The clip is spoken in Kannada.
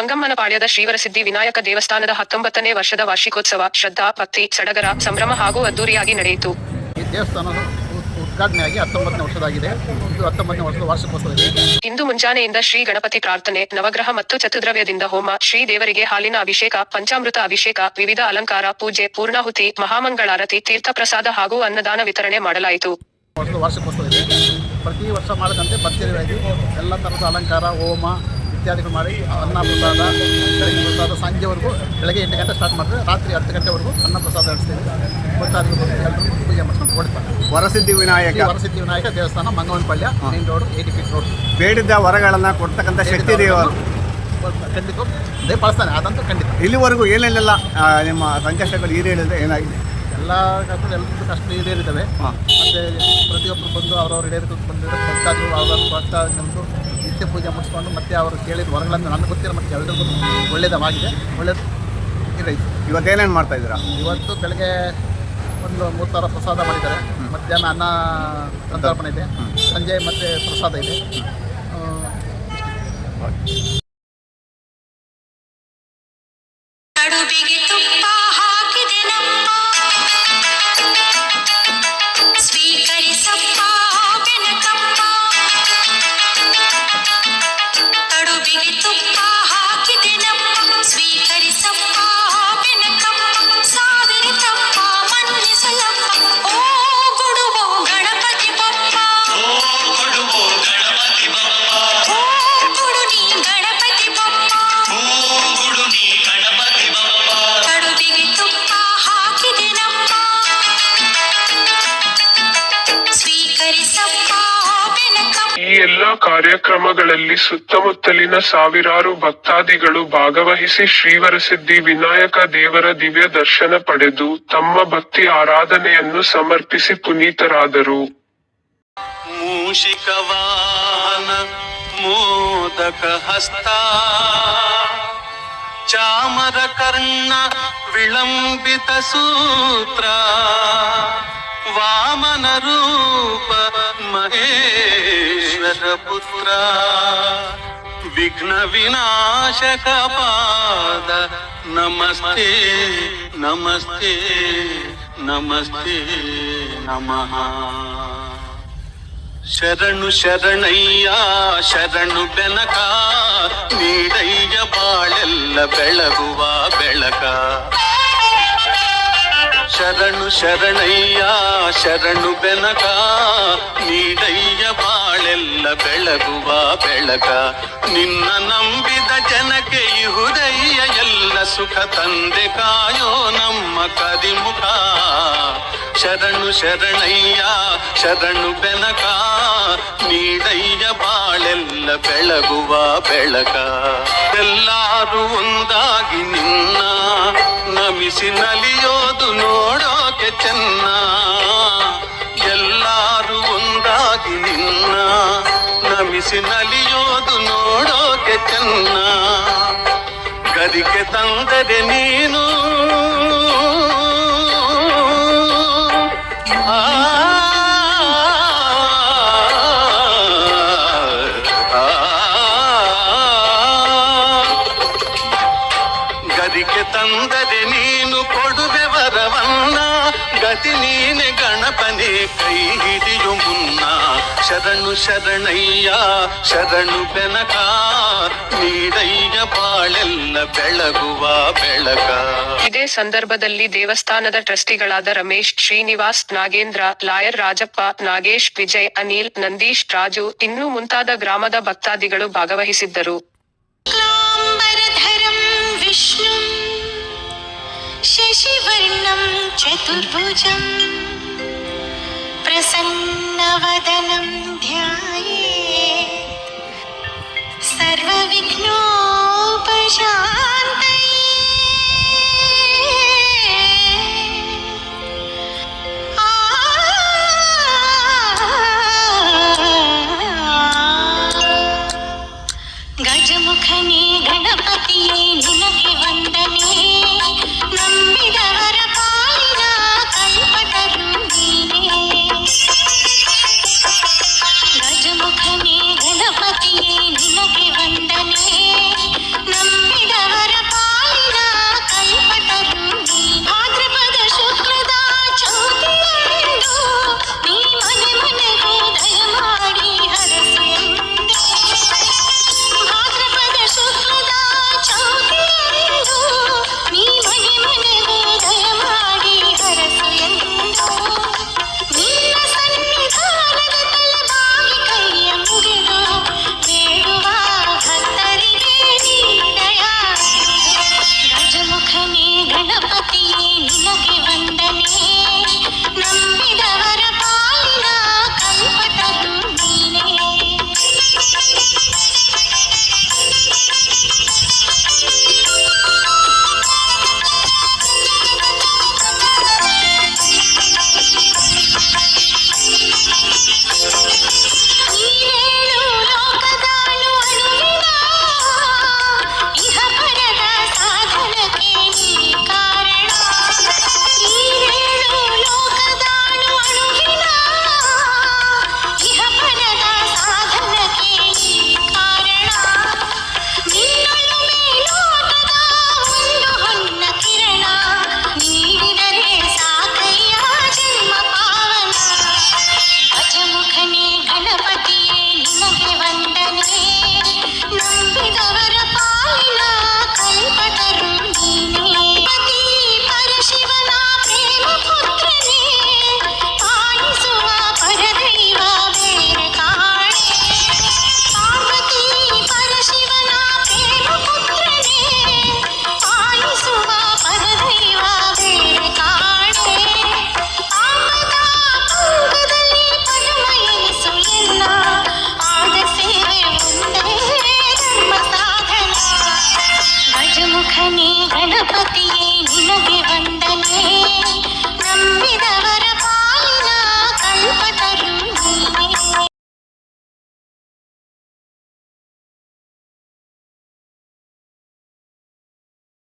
ಮಂಗಮ್ಮನಪಾಳ್ಯದ ಶ್ರೀವರಸಿದ್ಧಿ ವಿನಾಯಕ ದೇವಸ್ಥಾನದ ಹತ್ತೊಂಬತ್ತನೇ ವರ್ಷದ ವಾರ್ಷಿಕೋತ್ಸವ ಶ್ರದ್ಧಾ ಭಕ್ತಿ ಸಡಗರ ಸಂಭ್ರಮ ಹಾಗೂ ಅದ್ದೂರಿಯಾಗಿ ನಡೆಯಿತು. ಈ ಉದ್ಘಾಟನೆಯಾಗಿ ಹತ್ತೊಂಬತ್ತನೇ ವರ್ಷದಾಗಿದೆ. ಇದು ಹತ್ತೊಂಬತ್ತನೇ ವರ್ಷದ ವಾರ್ಷಿಕೋತ್ಸವ ಇದೆ ಇಂದು ಮುಂಜಾನೆಯಿಂದ ಶ್ರೀ ಗಣಪತಿ ಪ್ರಾರ್ಥನೆ ನವಗ್ರಹ ಮತ್ತು ಚತುರ್ದ್ರವ್ಯದಿಂದ ಹೋಮ ಶ್ರೀ ದೇವರಿಗೆ ಹಾಲಿನ ಅಭಿಷೇಕ ಪಂಚಾಮೃತ ಅಭಿಷೇಕ ವಿವಿಧ ಅಲಂಕಾರ ಪೂಜೆ ಪೂರ್ಣಾಹುತಿ ಮಹಾಮಂಗಳಾರತಿ ತೀರ್ಥಪ್ರಸಾದ ಹಾಗೂ ಅನ್ನದಾನ ವಿತರಣೆ ಮಾಡಲಾಯಿತು. ವರ್ಷದ ವಾರ್ಷಿಕೋತ್ಸವ ಇದೆ ಪ್ರತಿ ವರ್ಷ ಮಾಡದಂತೆ ಭರ್ಜರಿಯಾಗಿ ಎಲ್ಲ ಥರದ ಅಲಂಕಾರ ಹೋಮ ಇತ್ಯಾದಿಗಳು ಮಾಡಿ ಅನ್ನ ಪ್ರಸಾದ ಬೆಳಗ್ಗೆ ಪ್ರಸಾದ ಸಂಜೆವರೆಗೂ ಬೆಳಗ್ಗೆ ಎಂಟು ಗಂಟೆ ಸ್ಟಾರ್ಟ್ ಮಾಡಿದ್ರೆ ರಾತ್ರಿ ಹತ್ತು ಗಂಟೆವರೆಗೂ ಅನ್ನ ಪ್ರಸಾದ ನಡೆಸ್ತೀವಿ. ಭಕ್ತಾದಿಗಳು ಎಲ್ಲರೂ ಪೂಜೆ ಮಾಡ್ಕೊಂಡು ಕೊಡ್ತಾರೆ ವರಸಿದ್ಧಿ ವಿನಾಯಕ. ವರಸಿದ್ಧಿ ವಿನಾಯಕ ದೇವಸ್ಥಾನ Mangavanapalya main road eighty feet road ಬೇಡಿದ್ದ ವರಗಳನ್ನು ಕೊಡ್ತಕ್ಕಂಥ ಶಕ್ತಿ ದೇವರು. ಖಂಡಿತ. ಪಾಲಿಸ್ತಾನೆ ಅದಂತೂ ಖಂಡಿತ. ಇಲ್ಲಿವರೆಗೂ ಏನೇನೆಲ್ಲ ನಿಮ್ಮ ಸಂಕಷ್ಟಗಳು ಈಡೇರಿದ್ರೆ ಏನಾಗಿದೆ? ಎಲ್ಲ ಎಲ್ಲರಿಗೂ ಕಷ್ಟ ಈಡೇರಿದ್ದಾವೆ. ಮತ್ತೆ ಪ್ರತಿಯೊಬ್ಬರು ಬಂದು ಅವರವ್ರ ಈಡೇರಿಕೊಂಡು ಬಂದಿರೋ ಭಕ್ತಾದಿಗಳು ಭಕ್ತ ಭಕ್ತಾದಿಗಳು ನಿತ್ಯ ಪೂಜೆ ಮುಗಿಸ್ಕೊಂಡು ಮತ್ತೆ ಅವರು ಕೇಳಿದ ವರಗಳನ್ನು ನನಗೆ ಗೊತ್ತಿರೋ ಮತ್ತೆ ಎಲ್ಲರಿಗೂ ಒಳ್ಳೆಯದಾಗಿದೆ ಒಳ್ಳೆಯದು. ಇವತ್ತು ಏನೇನು ಮಾಡ್ತಾ ಇದ್ದೀರಾ? ಇವತ್ತು ಬೆಳಗ್ಗೆ ಒಂದು ಮೂರು ಥರ ಪ್ರಸಾದ ಮಾಡಿದ್ದಾರೆ. ಮಧ್ಯಾಹ್ನ ಅನ್ನ ಸಂತರ್ಪಣೆ ಇದೆ. ಸಂಜೆ ಮತ್ತೆ ಪ್ರಸಾದ ಇದೆ. ಎಲ್ಲಾ ಕಾರ್ಯಕ್ರಮಗಳಲ್ಲಿ ಸುತ್ತಮುತ್ತಲಿನ ಸಾವಿರಾರು ಭಕ್ತಾದಿಗಳು ಭಾಗವಹಿಸಿ ಶ್ರೀವರಸಿದ್ಧಿ ವಿನಾಯಕ ದೇವರ ದಿವ್ಯ ದರ್ಶನ ಪಡೆದು ತಮ್ಮ ಭಕ್ತಿ ಆರಾಧನೆಯನ್ನು ಸಮರ್ಪಿಸಿ ಪುನೀತರಾದರು. ಮೋದಕ ಹಸ್ತ, ಚಾಮರ ಕರ್ಣ, ವಿಳಂಬಿತ ಸೂತ್ರ, ವಾಮನ ರೂಪ ಮಹೇಶ್ವರ ಪುತ್ರ ವಿಘ್ನ ವಿನಾಶಕ ಪಾದ ನಮಸ್ತೆ ನಮಸ್ತೆ ನಮಸ್ತೆ ನಮಃ ಶರಣು ಶರಣಯ್ಯ ಶರಣು ಬೆನಕ ನೀಡಯ್ಯ ಬಾಳೆಲ್ಲ ಬೆಳಗುವ ಬೆಳಕ। ಶರಣು ಶರಣಯ್ಯ, ಶರಣು ಬೆನಕ ನೀಡಯ್ಯ ಬಾಳೆಲ್ಲ ಬೆಳಗುವ ಬೆಳಕ, ನಿನ್ನ ನಂಬಿದ ಜನಕ್ಕೆ ಹೃದಯ ಎಲ್ಲ ಸುಖ ತಂದೆ ಕಾಯೋ ನಮ್ಮ ಕದಿಮುಖ. ಶರಣು ಶರಣಯ್ಯ, ಶರಣು ಬೆನಕ, ನೀಡಯ್ಯ ಬಾಳೆಲ್ಲ ಬೆಳಗುವ ಬೆಳಕ. ಎಲ್ಲಾರು ಒಂದಾಗಿ ನಿನ್ನ ನಮಿಸಿ ನಲಿಯೋದು ನೋಡೋಕೆ ಚೆನ್ನ. ನಮಿಸಿ ನಲಿಯೋದು ನೋಡೋಕೆ ಚೆನ್ನ ಗದಿಗೆ ತಂದರೆ ನೀನು ಆ, ಆ, ಗದಿಗೆ ತಂದರೆ ನೀನು ಕೊಡುವೆ ವರವನ್ನ ಗತಿ ನೀನೆ ಪ್ರಾರ್ಥನೆ ಕೈ ಹಿಡಿಯು ಮುನ್ನ. ಶರಣು ಶರಣಯ್ಯ ಶರಣು ಬೆನಕ. ನೀಡಯ್ಯ ಬಾಳೆಲ್ಲ ಬೆಳಗುವ ಬೆಳಕ. ಇದೇ ಸಂದರ್ಭದಲ್ಲಿ ದೇವಸ್ಥಾನದ ಟ್ರಸ್ಟಿಗಳಾದ ರಮೇಶ್ ಶ್ರೀನಿವಾಸ್ ನಾಗೇಂದ್ರ ಲಾಯರ್ ರಾಜಪ್ಪ ನಾಗೇಶ್ ವಿಜಯ್ ಅನಿಲ್ ನಂದೀಶ್ ರಾಜು ಇನ್ನೂ ಮುಂತಾದ ಗ್ರಾಮದ ಭಕ್ತಾದಿಗಳು ಭಾಗವಹಿಸಿದ್ದರು. ಶಶಿವರ್ಣಂ ಚತುರ್ಭುಜಂ. प्रसन्नवदनं ध्याये। सर्वविघ्नोपशान्तये